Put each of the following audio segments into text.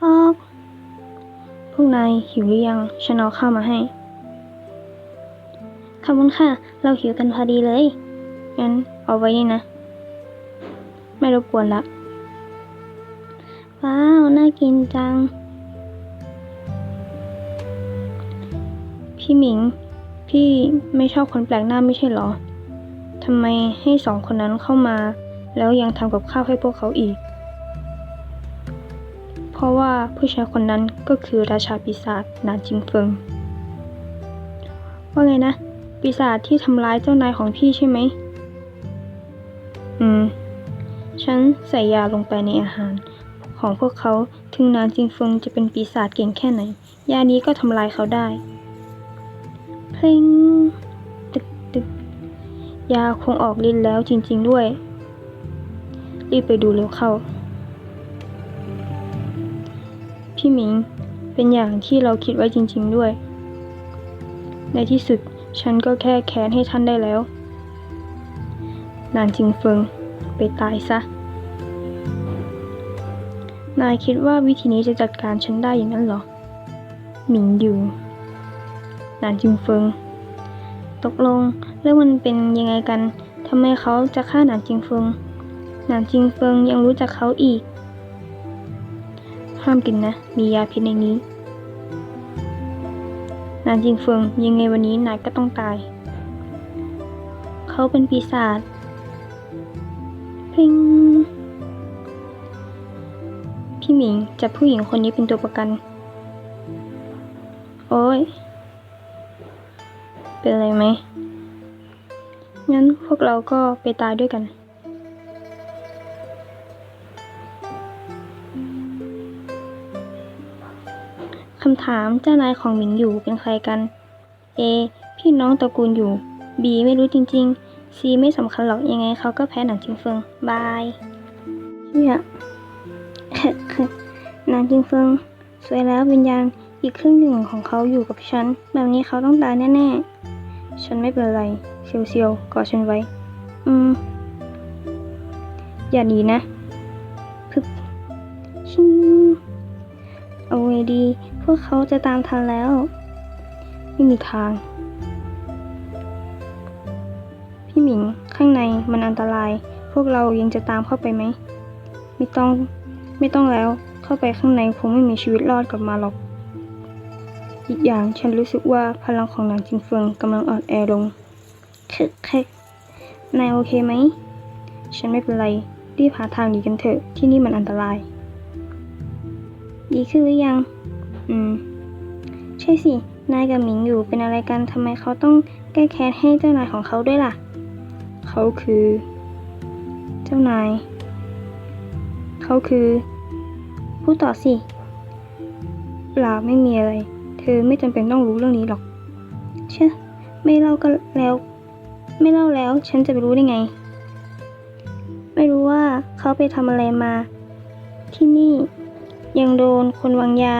ก็พวกนายหิวหรือยัง ฉันเอาข้าวมาให้ ขอบคุณค่ะ เราหิวกันพอดีเลย งั้นเอาไว้นี่นะ ไม่รบกวนละ ว้าว น่ากินจัง พี่หมิง พี่ไม่ชอบคนแปลกหน้าไม่ใช่หรอ ทำไมให้สองคนนั้นเข้ามา แล้วยังทำกับข้าวให้พวกเขาอีก ราะว่าผู้ชายคนนั้นก็คือราชาปีศาจนานจิงเฟิง ว่าไงนะ ปีศาจที่ทำร้ายเจ้านายของพี่ใช่ไหม อืม ฉันใส่ยาลงไปในอาหาร ของพวกเขาถึงนานจิงเฟิงจะเป็นปีศาจเก่งแค่ไหน ยานี้ก็ทำลายเขาได้ เพลงตึกตึกยาคงออกฤทธิ์แล้วจริง ๆด้วย รีบไปดูเร็วเข้า พี่หมิง เป็นอย่างที่เราคิดไว้จริง ๆด้วย ในที่สุดฉันก็แค่แค้นให้ท่านได้แล้ว นานจิงเฟิง ไปตายซะ นายคิดว่าวิธีนี้จะจัดการฉันได้อย่างนั้นเหรอ หมิงอยู่ นานจิงเฟิง ตกลงเรื่องมันเป็นยังไงกันทำไมเขาจะฆ่านานจิงเฟิง นานจิงเฟิงยังรู้จักเขาอีก ห้ามกินนะ มียาพิษในนี้ นานจิงเฟิงยังไงวันนี้นายก็ต้องตาย เขาเป็นปีศาจพิงพี่หมิงจับผู้หญิงคนนี้เป็นตัวประกัน โอ้ย เป็นอะไรไหมงั้นพวกเราก็ไปตายด้วยกันำถามเจ้านายของหมิงอยู่เป็นใครกัน A พี่น้องตระกูลอยู่ B ไม่รู้จริง ๆ C ไม่สำคัญหรอกยังไงเขาก็แพ้หนังจิงเฟิงบายเชี่ยหนังจิงเฟิงสวยแล้ววิญญาณอีกครึ่งหนึ่งของเขาอยู่กับฉัน แบบนี้เขาต้องตายแน่ๆ ฉันไม่เป็นไรเซียวเซียวๆกอดฉันไว้ อืม อย่าหนีนะพึบชิง ดี พวกเขาจะตามทันแล้ว ไม่มีทาง พี่หมิง ข้างในมันอันตราย พวกเรายังจะตามเข้าไปไหม ไม่ต้อง ไม่ต้องแล้ว เข้าไปข้างในคงไม่มีชีวิตรอดกลับมาหรอก อีกอย่างฉันรู้สึกว่าพลังของหนางจิงเฟิงกำลังอ่อนแอลงแค่แค่นายโอเคไหม ฉันไม่เป็นไร รีบหาทางหนีกันเถอะ ที่นี่มันอันตราย ดีขึ้นหรือยัง อืม ใช่สิ นายกับหมิงอยู่เป็นอะไรกันทำไมเขาต้องแก้แค้นให้เจ้านายของเขาด้วยล่ะ เขาคือ เจ้านาย เขาคือ พูดต่อสิเปล่าไม่มีอะไร เธอไม่จำเป็นต้องรู้เรื่องนี้หรอก เชื่อไม่เล่าก็แล้ว ไม่เล่าแล้ว ฉันจะไปรู้ได้ไง ไม่รู้ว่าเขาไปทำอะไรมา ที่นี่ ยังโดนคนวางยา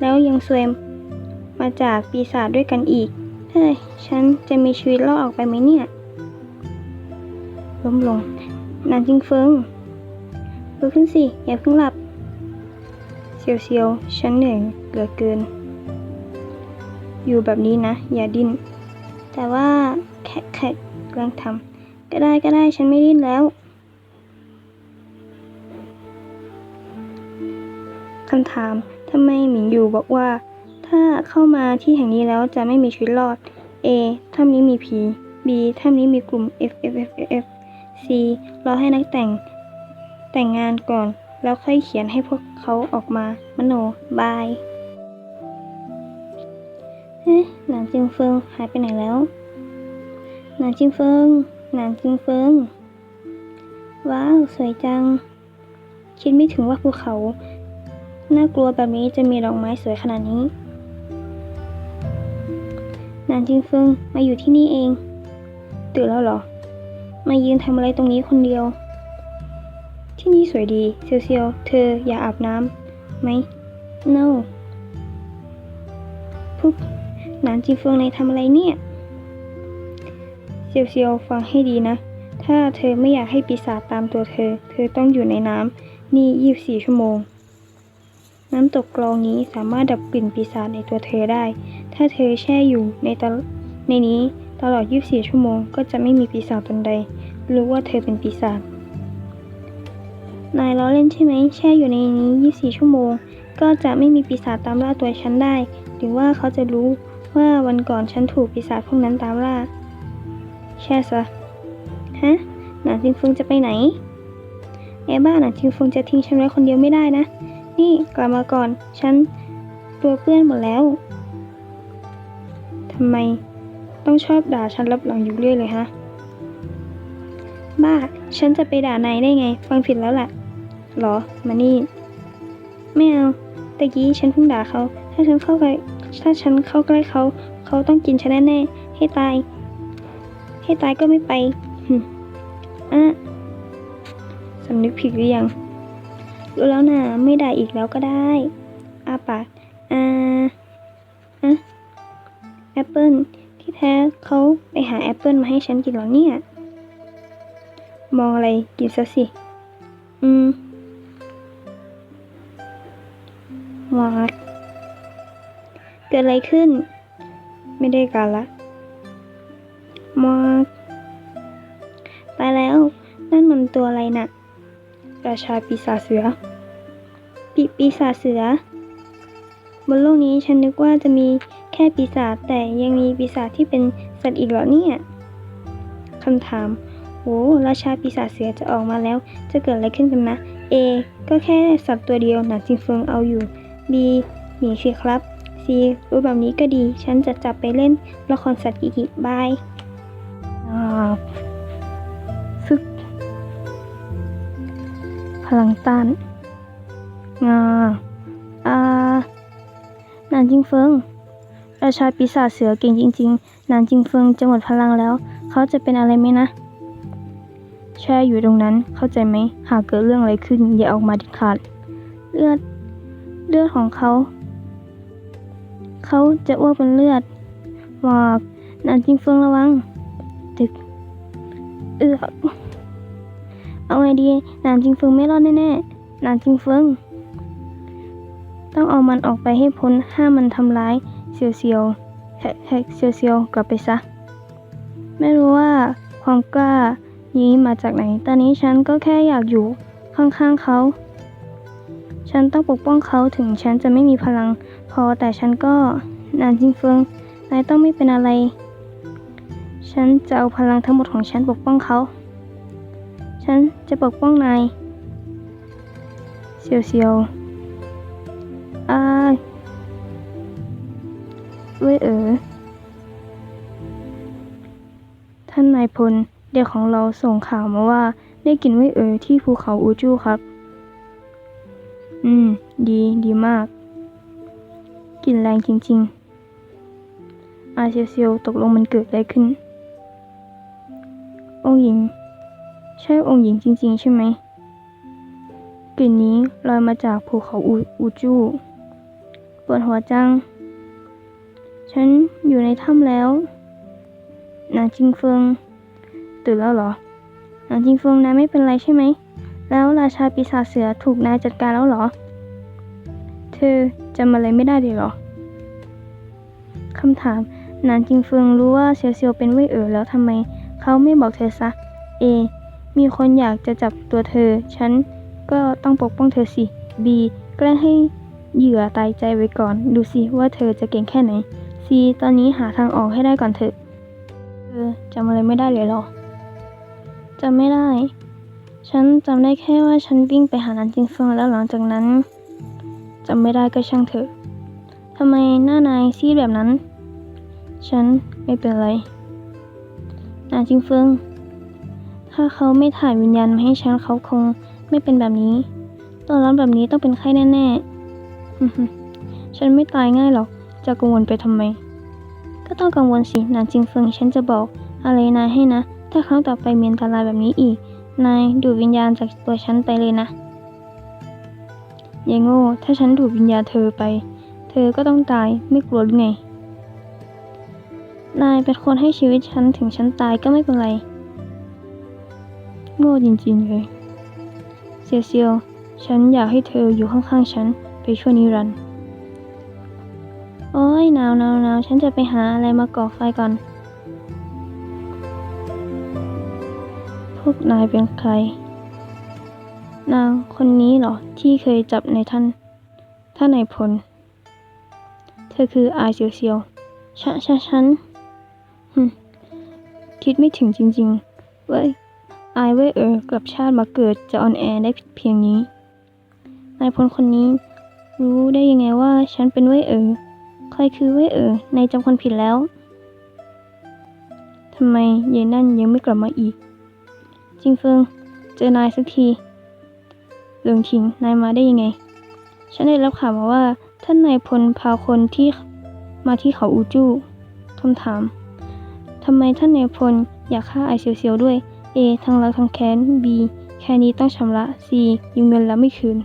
แล้วยังซวยมาจากปีศาจด้วยกันอีก เฮ้ย ฉันจะมีชีวิตรอดออกไปไหมเนี่ย ล้มลง นานจริงเฟิงลุกขึ้นสิ อย่าเพิ่งหลับ เซียวเซียวฉันเหนื่อยเหลือเกิน อยู่แบบนี้นะ อย่าดิ้น แต่ว่าแค่แค่กำลังทำก็ได้ก็ได้ฉันไม่ดิ้นแล้วำถามทำไมหมิงอยู่บอกว่า ถ้าเข้ามาที่แห่งนี้แล้วจะไม่มีชีวิตรอด A ถ้ำนี้มีผี B ถ้ำนี้มีกลุ่ม F F F F F C รอให้นักแต่งแต่งงานก่อน แล้วค่อยเขียนให้พวกเขาออกมามโนบายเฮ้หนานจิงเฟิงหายไปไหนแล้ว หนานจิงเฟิง หนานจิงเฟิง ว้าว สวยจัง คิดไม่ถึงว่าภูเขา น่ากลัวแบบนี้จะมีดอกไม้สวยขนาดนี้ นานจิงเฟิงมาอยู่ที่นี่เอง ตื่นแล้วเหรอ มายืนทำอะไรตรงนี้คนเดียว ที่นี่สวยดีเซียวเซียวๆเธออย่าอาบน้ำไหม no พุกหนานจิงเฟิงนายทำอะไรเนี่ยเซียวเซียวๆฟังให้ดีนะ ถ้าเธอไม่อยากให้ปีศาจตามตัวเธอ เธอต้องอยู่ในน้ำนี่ 24 ชั่วโมง น้ำตกกรองนี้สามารถดับกลิ่นปีศาจในตัวเธอได้ ถ้าเธอแช่อยู่ในตในนี้ตลอด 24 ชั่วโมง ก็จะไม่มีปีศาจตนใด รู้ว่าเธอเป็นปีศาจ นายล้อเล่นใช่ไหม แช่อยู่ในนี้ 24 ชั่วโมง ก็จะไม่มีปีศาจตามล่าตัวฉันได้ หรือว่าเขาจะรู้ว่าวันก่อนฉันถูกปีศาจพวกนั้นตามล่า แช่ซะ ฮะ หนานจิงฟงจะไปไหนไอ้บ้าหนานจิงฟงจะทิ้งฉันไว้คนเดียวไม่ได้นะ นี่กลับมาก่อน ฉันตัวเปื้อนหมดแล้ว ทำไมต้องชอบด่าฉันรับหลังอยู่เรื่อยเลยฮะ บ้า ฉันจะไปด่านายได้ไง ฟังผิดแล้วแหละหรอ มานี่ ไม่เอา ตะกี้ฉันเพิ่งด่าเขา ถ้าฉันเข้าใกล้ถ้าฉันเข้าใกล้เขา เขาต้องกินฉันแน่ๆ ให้ตาย ให้ตายก็ไม่ไปอะสำนึกผิดหรือยัง แล้วนะไม่ได่าอีกแล้วก็ได้อาปากอ่าอะแอปเปิลที่แท้เขาไปหาแอปเปิลมาให้ฉันกินหรอเนี่ย มองอะไรกินซะสิ อืมวาดเกิดอะไรขึ้น ไม่ได้การละมากตายแล้ว นั่นมันตัวอะไรน่ะ ราชาปีศาจเสือ ปีศาจเสือ บนโลกนี้ฉันนึกว่าจะมีแค่ปีศาจแต่ยังมีปีศาจที่เป็นสัตว์อีกเหรอเนี่ยคำถามโอ้ราชาปีศาจเสือจะออกมาแล้ว จะเกิดอะไรขึ้นกันนะ A ก็แค่สัตว์ตัวเดียวหนักจิงเฟิงเอาอยู่ B หนีสิครับ C รู้แบบนี้ก็ดี ฉันจะจับไปเล่นละครสัตว์กิกิบายซึก พลังต้าน งาอ่านานจิงเฟิงราชาปีศาจเสือเก่งจริงๆนานจิงเฟิงจะหมดพลังแล้ว เขาจะเป็นอะไรไหมนะ แช่อยู่ตรงนั้นเข้าใจไหม หากเกิดเรื่องอะไรขึ้นอย่าออกมาเด็ดขาด เลือด เลือดของเขา เขาจะอ้วกเป็นเลือดวากนานจิงเฟิงระวัง ตึก เอือกเอาไงดีนานจิงเฟิงไม่รอดแน่ๆนานจิงเฟิง ต้องเอามันออกไปให้พ้นห้ามมันทำร้ายเซียวเซียวแฮกแฮกเซียวเซียวกลับไปซะ ไม่รู้ว่าความกล้านี้มาจากไหน ตอนนี้ฉันก็แค่อยากอยู่ข้างๆเขา ฉันต้องปกป้องเขาถึงฉันจะไม่มีพลัง พอแต่ฉันก็นานจิงเฟิงนายต้องไม่เป็นอะไร ฉันจะเอาพลังทั้งหมดของฉันปกป้องเขา ฉันจะปกป้องนายเซียวเซียว เว้ยเออ ท่านนายพล เด็กของเราส่งข่าวมาว่า ได้กลินเว้ยเออที่ภูเขาอูจูครับ อืม ดีดีมากกลิ่นแรงจริง ๆ อาเซียเซียวตกลงมันเกิดอะไรขึ้น องค์หญิง ใช่องค์หญิงจริง ๆ ใช่ไหมกลิ่นนี้ลอยมาจากภูเขาอูอูจูปวดหัวจัง ฉันอยู่ในถ้ำแล้วนางจิงเฟิง ตื่นแล้วเหรอนางจิงเฟิงนายไม่เป็นไรใช่ไหม แล้วราชาปีศาจเสือถูกนายจัดการแล้วเหรอ เธอจำอะไรไม่ได้เลยเหรอคำถามนานจิงเฟิงรู้ว่าเซียวเซียวเป็นเว่ยเอ๋อแล้วทำไม เขาไม่บอกเธอซะ A มีคนอยากจะจับตัวเธอ ฉันก็ต้องปกป้องเธอสิ B แกล้งให้เหยื่อตายใจไว้ก่อน ดูสิว่าเธอจะเก่งแค่ไหน C ตอนนี้หาทางออกให้ได้ก่อนเถอะเธอจำอะไรไม่ได้เลยหรอจำไม่ได้ ฉันจำได้แค่ว่าฉันวิ่งไปหานานจิงเฟิงแล้วหลังจากนั้นจำไม่ได้ก็ช่างเถอะทำไมหน้านายซีดแบบนั้น ฉันไม่เป็นไรนานจิงเฟิง ถ้าเขาไม่ถ่ายวิญญาณมาให้ฉันเขาคงไม่เป็นแบบนี้ตอนร้อนแบบนี้ต้องเป็นไข้แน่ๆ ฉันไม่ตายง่ายหรอก จะกังวลไปทำไม ก็ต้องกังวลสินานจิงเฟิงฉันจะบอก อะไรนายให้นะ ถ้าครั้งต่อไปมีอันตรายแบบนี้อีก นายดูดวิญญาณจากตัวฉันไปเลยนะยายโง่ ถ้าฉันดูดวิญญาณเธอไป เธอก็ต้องตายไม่กลัวหรือไง นายเป็นคนให้ชีวิตฉันถึงฉันตายก็ไม่เป็นไร โง่จริงๆเลยเซียวเซียวฉันอยากให้เธออยู่ข้างๆฉันไปช่วนิรันดร์ หนาวหนาวหนาวฉันจะไปหาอะไรมาก่อไฟก่อน พวกนายเป็นใคร นางคนนี้เหรอ ที่เคยจับในท่าน ท่านนายพล เธอคืออายเซียวเซียวชะชะฉันหึคิดไม่ถึงจริง ๆ เว้ย อายเว้ยเออกลับชาติมาเกิดจะออนแอร์ได้เพียงนี้ นายพลคนนี้รู้ได้ยังไงว่าฉันเป็นเว่ยเออ ใครคือเว่ยเอ๋อนจำคนผิดแล้วทำไมยายนั่นยังไม่กลับมาอีก จริงเฟิง เจอนายสักทีหลืองถิงนายมาได้ยังไง ฉันได้รับข่าวมาว่า ท่านนายพลพาคนที่มาที่เขาอูจู้คำถามทำไมท่านนายพลอยากฆ่าไอเซียวๆด้วย A ทั้งรักทั้งแค้น B แค่นี้ต้องชำระ C ยืมเงินแล้วไม่คืน